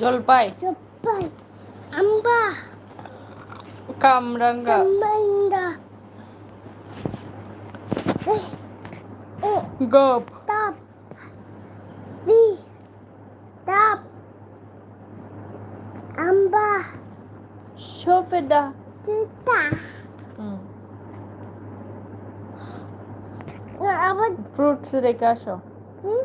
জলপাই Cepat. Amba. কামরাঙ্গা. Eh. Eh. গপ Tap. Bi. Tap. Amba. সফেদা. হুম Apa? ফ্রুটস রেখে আসো Hmm?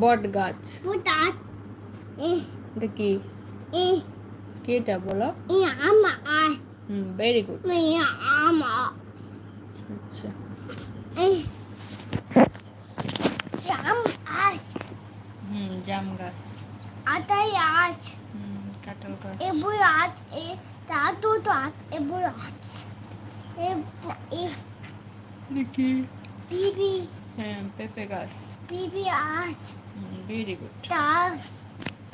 বট গাছ। এটা কি? কেটা বলো? হুম ভেরি গুড আচ্ছা। হুম জাম গাছ। আতাই আজ। কাটল গাছ। এ বই আজ এ তা তো তো আজ। এ। বই এ এ দেখি হ্যাঁ পেঁপে গাছ। বিবি গাছ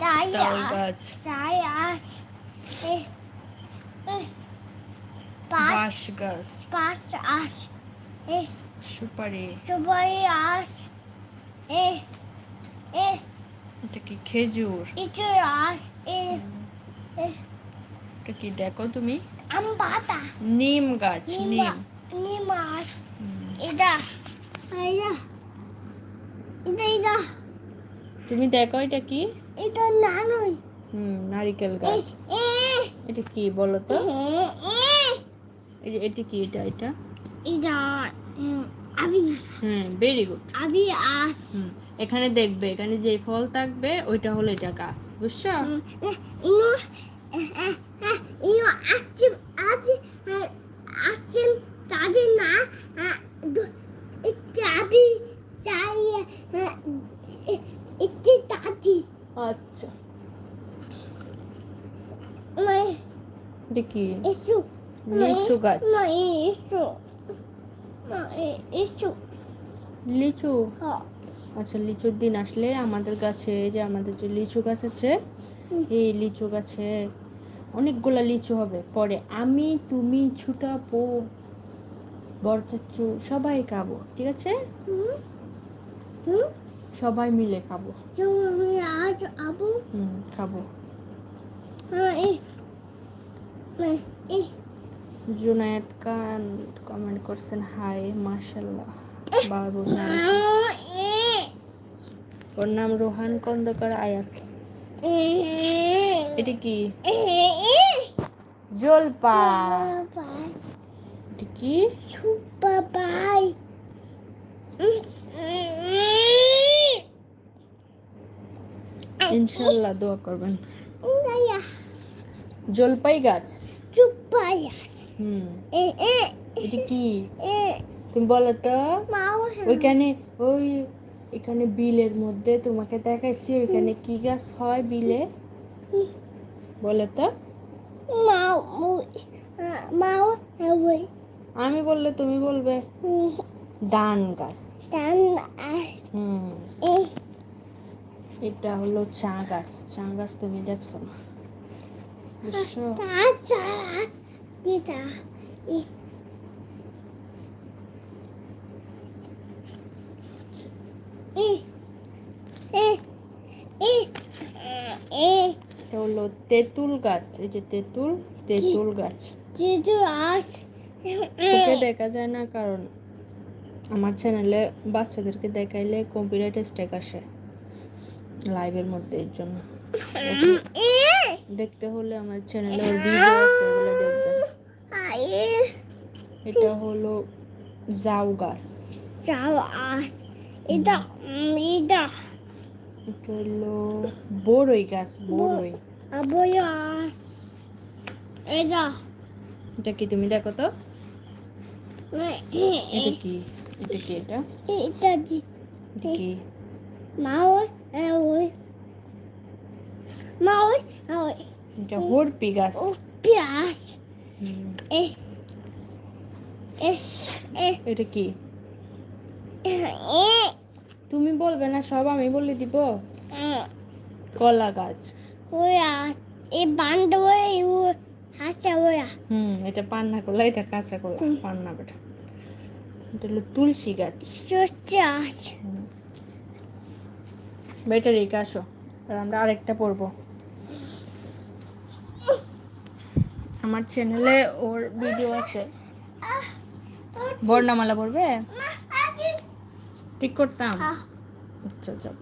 তাই আজ এ এ এটা কি খেজুর খেজুর এ কি দেখো তুমি আম পাতা নিম গাছ নিম নিম আজ এটা এটা Ida, ida. তুমি দেখো এটা কি Ida, nanoi. হুম নারিকেল গাছ. এটা কি বলো তো. এই যে এটা কি এটা এটা mm, abi. হুম ভেরি গুড Abi, as. হুম এখানে দেখবে এখানে যে ফল থাকবে ওইটা হলো এটা গাছ বুঝছ ইনো ইনো আচিম আচি আচিম তাদের না ইত্যাদি চাই ইত্যাদি তাজি আচ্ছা। লিচু গাছ। লিচু? আচ্ছা লিচুর দিন আসলে আমাদের গাছে যে আমাদের যে লিচু গাছ আছে এই লিচু গাছে অনেকগুলা লিচু হবে। পরে আমি তুমি ছুটা পো বরচাচ্চু সবাই খাব ঠিক আছে? সবাই মিলে খাব। আজ হুম খাব। হ্যাঁ জুনায়েদ খান কমেন্ট করছেন হাই মাশাল্লাহ বাবু ওর নাম রোহান খন্দকার আয়াত এটা কি? জলপা এটা কি? Bye-bye. ইনশাল্লাহ দোয়া করবেন। জলপাই গাছ? Chupaya. হুম। Eh, eh, এটা কি? তুমি বলো তো. ওইখানে ওই এখানে বিলের মধ্যে তোমাকে দেখাইছি ওইখানে কি গাছ হয় বিলে? বলো তো। আমি বললে তুমি বলবে। দান গাছ। এটা হলো চা গাছ। চা গাছ তুমি দেখছ না? বুঝছ এটা হলো তেঁতুল গাছ। এই যে তেঁতুল তেঁতুল গাছ। Jitu as, দেখা যায় না কারণ। আমার চ্যানেলে বাচ্চাদেরকে দেখাইলে কম্পিউটার টেস্টেক আসে লাইভের মধ্যে এর জন্য। দেখতে হলে আমার চ্যানেলে ওর ভিডিও আছে ওগুলো দেখবেন। এটা হলো জাউ গাছ। Jauh as, ida, ida, এটা। হলো বড়ই গাছ বড়ই। aboyas, ida, এটা। কি তুমি দেখো তো? এটা eh, কি? এটা কি এটা এটা কি মা ওই এ ওই মা ওই ওই এটা হরপি গাছ এ এ এ এটা কি এ তুমি বলবে না সব আমি বলে দিব। এ কলা গাছ। ওই এ বান্ধ ওই ও হাসা ওই হুম এটা পান্না কলা এটা কাঁচা কলা পান্না বেটা। এটা হলো তুলসী গাছ। বেটা রেখে আসো। আর আমরা আরেকটা পড়ব আমার চ্যানেলে ওর ভিডিও আছে। বর্ণমালা পড়বে? ঠিক করতাম? আচ্ছা যাও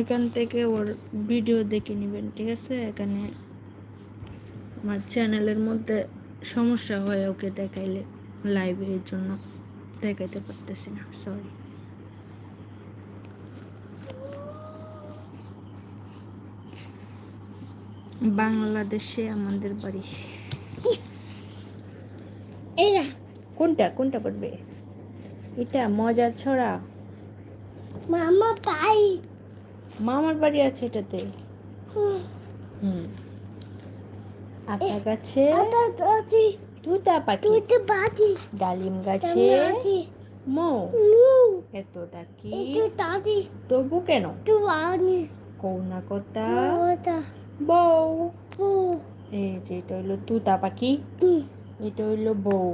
এখান থেকে ওর ভিডিও দেখে নেবেন ঠিক আছে? এখানে আমার চ্যানেলের মধ্যে সমস্যা হয় ওকে দেখাইলে। লাইভে এর জন্য দেখাইতে পারতেছি না সরি বাংলাদেশে আমাদের বাড়ি। কোনটা কোনটা পড়বে? এটা মজার ছড়া। মামা পাই। মামার বাড়ি আছে এটাতে। হুম। আতা গাছে তুতা পাখি। তুই তো ডালিম গাছে মৌ। মু। এত ডাকি একটু তবু কেন? কৌনা কথা বউ। এই যে এটা হইল তুতা পাখি। এটা হইল বউ।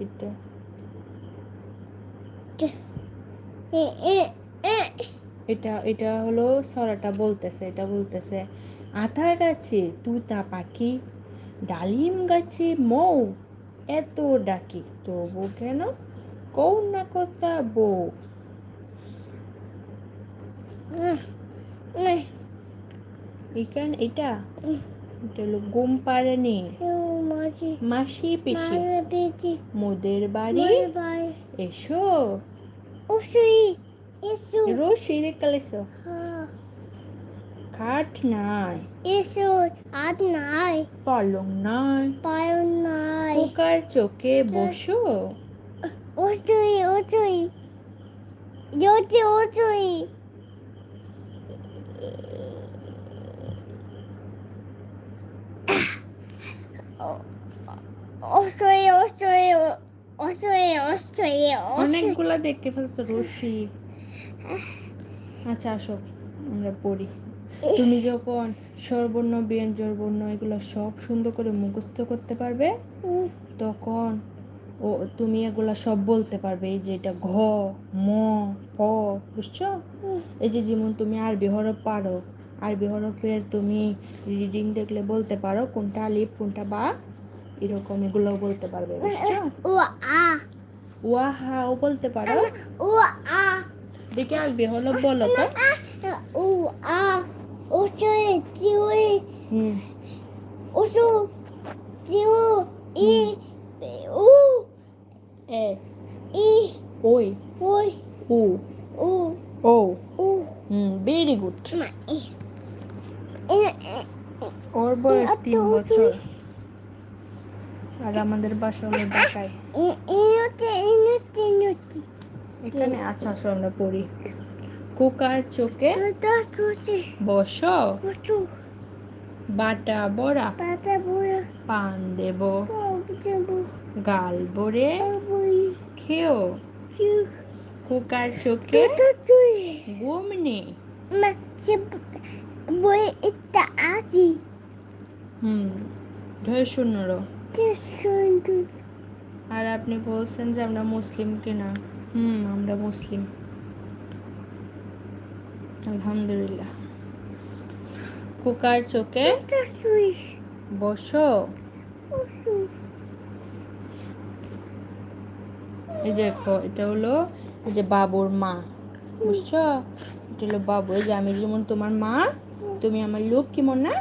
এটা। এ এ এ। এটা এটা হলো সরাটা বলতেছে এটা বলতেছে আতা গাছে তুতা পাখি ডালিম গাছে মৌ এত ডাকি তবু কেন কৌ না কথা বউ এখানে এটা এটা হলো ঘুম পাড়েনি। মাসি পিসি। মোদের বাড়ি? এসো। ওসুই এসু। রশি কাঠ নাই। এসু আদ নাই। পালং নাই। পায় নাই। পোকার চোখে বসো। ওসুই ওসুই জোতি ওসুই ওসুই ওসুই ওসুই ওসুই অনেকগুলা দেখতে ফেলছো রশি আচ্ছা আসো আমরা পড়ি। তুমি যখন স্বরবর্ণ ব্যঞ্জন বর্ণ এগুলো সব সুন্দর করে মুখস্থ করতে পারবে তখন ও তুমি এগুলা সব বলতে পারবে। এই যে এটা ঘ ম প বুঝছ? এই যে যেমন তুমি আরবি হরফ পারো আরবি হরফের তুমি রিডিং দেখলে বলতে পারো কোনটা আলিফ কোনটা বা এরকম এগুলোও বলতে পারবে বুঝছ? ও আ। ওয়াহাও বলতে পারো। ও আ। দেখে আরবি হরফ বলো তো। ও আ। ওসুই চিউই হুম ওসু চিউ ই উ এ ই ওই ওই উ উ ও উ হুম ভেরি গুড মা ই এ ওর বয়স তিন বছর আর আমাদের বাসা হলো ঢাকায় এখানে আচ্ছা আসো আমরা পড়ি কুকার চোখে বসো। বাটা বড়া। পান দেব। গাল ভরে বুই খেও। কুকার চোখে ঘুম নেই। বই এটা আজি। হুম ধরে শুনরো যে সুন্দর আর আপনি বলছেন যে আমরা মুসলিম কিনা। হুম আমরা মুসলিম। আলহামদুলিল্লাহ। কুকার চোখে বসো। এই দেখো এটা হলো এই যে বাবুর মা। বুঝছ? এটা হলো বাবু। এই যে আমি যেমন তোমার মা তুমি আমার লোক কেমন না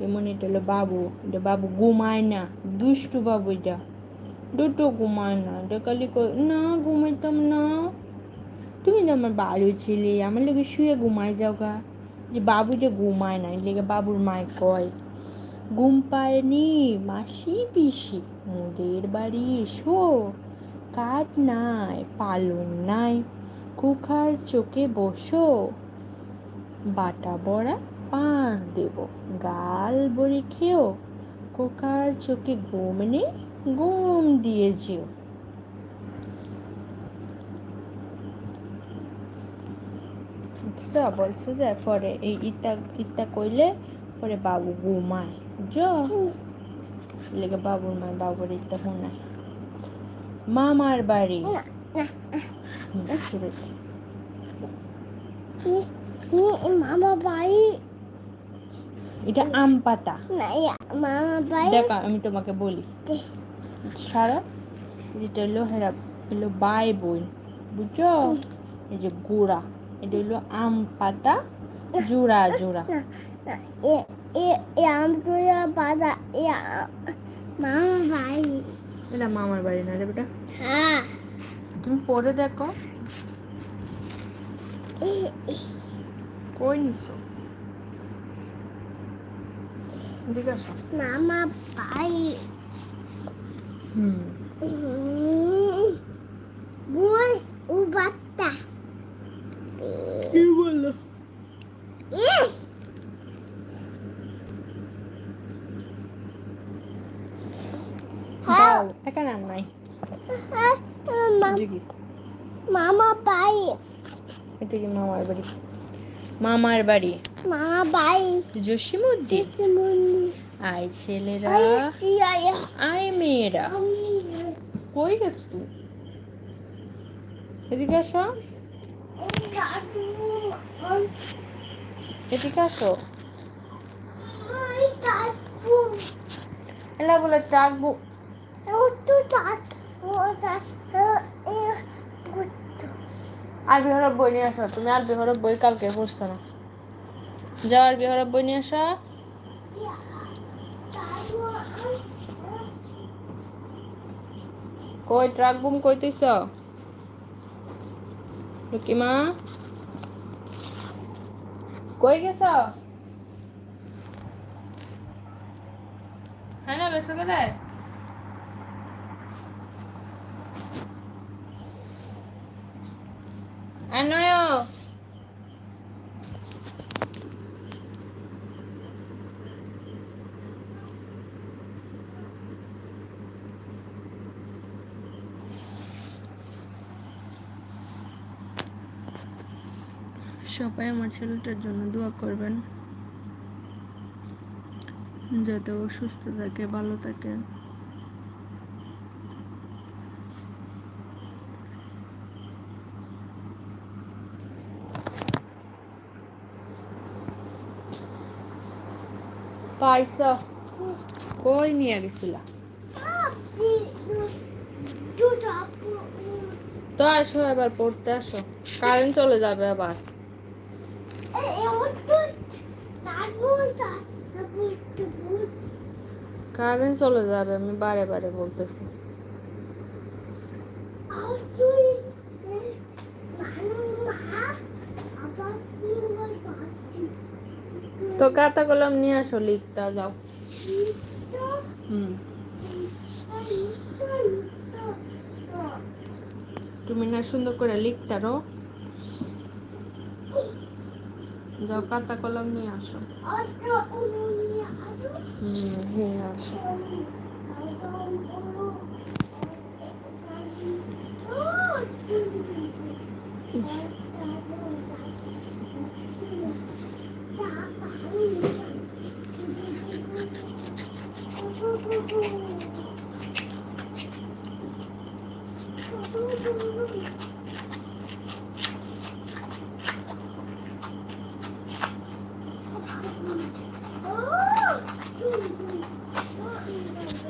এমন এটা হলো বাবু। এটা বাবু ঘুমায় না। দুষ্টু বাবু এটা। দুটো ঘুমায় না। এটা খালি না ঘুমাইতাম না। তুমি তো আমার ভালো ছেলে, আমার লোকে শুয়ে ঘুমায় যাও গা। যে বাবুটা ঘুমায় না লেগে বাবুর মায় কয়, ঘুম পায়নি, মাসি পিসি, মোদের বাড়ি এসো, কাঠ নাই পালন নাই কুখার চোখে বসো, বাটা বড়া পান দেব, গাল বড়ি খেও কোকার চোখে ঘুম নেই, ঘুম দিয়ে যেও। বুঝছ বলছো যে পরে এই ইত্যা ইত্যা কইলে পরে বাবু ঘুমায়। লেগে বাবুর মায় বাবুর ইত্যা শোনায় মামার বাড়ি। মামা এটা আম পাতা। মামা দেখো আমি তোমাকে বলি। সারা যেটা হলো হেরা হলো বাই বই বুঝছ? এই যে গুড়া। এটা হলো আম পাতা জোড়া জোড়া আম তুলা বাদা এ মামা বাড়ি এটা মামার বাড়ি না রে বেটা হ্যাঁ তুমি পড়ে দেখো কই নিছো এদিকে আসো মামা বাড়ি হুম বই ও বাত্তা কি বলল দাও এখানে আর নাই মামা বাড়ি এটা কি মামার বাড়ি মামার বাড়ি মামা বাড়ি জসিমুদ্দিন আয় ছেলেরা আয় মেয়েরা কই গেছ তুই এদিকে আসো এদিকে আসো। এলা বলে গুত্তু আরবি হরফ বই নিয়ে আসো তুমি আরবি হরফ বই কালকে পড়ছো না। যাও আরবি হরফ বই নিয়ে আসো। কই ট্রাক বুম কই লুকিমা কই গেছ? হ্যাঁ না গেছো কে আনয়। সবাই আমার ছেলেটার জন্য দোয়া করবেন। যাতে ও সুস্থ থাকে ভালো থাকে। পাইছ? কই নিয়ে গেছিলা? তো আসো এবার পড়তে আসো। কারেন্ট চলে যাবে আবার এ ও তো দাদু দাদু তো বুঝ কারেন্ট চলে যাবে, আমি বারে বারে বলতেছি। তো কাতা কলম নিয়ে আসো লিখতে যাও। তুমি না সুন্দর করে লিখতারো যাও কাতা কলম নিয়ে আসো। হুম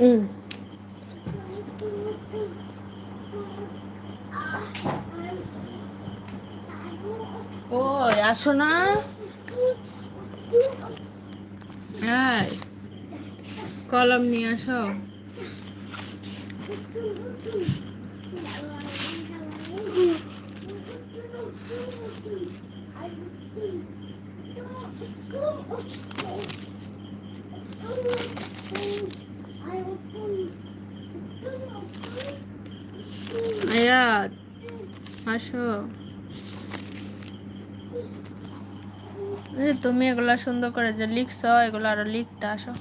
ওই আসো না। এই কলম নিয়ে আসো। আসো। তুমি এগুলা সুন্দর করে যে লিখছ এগুলো আরও লিখতে আসো।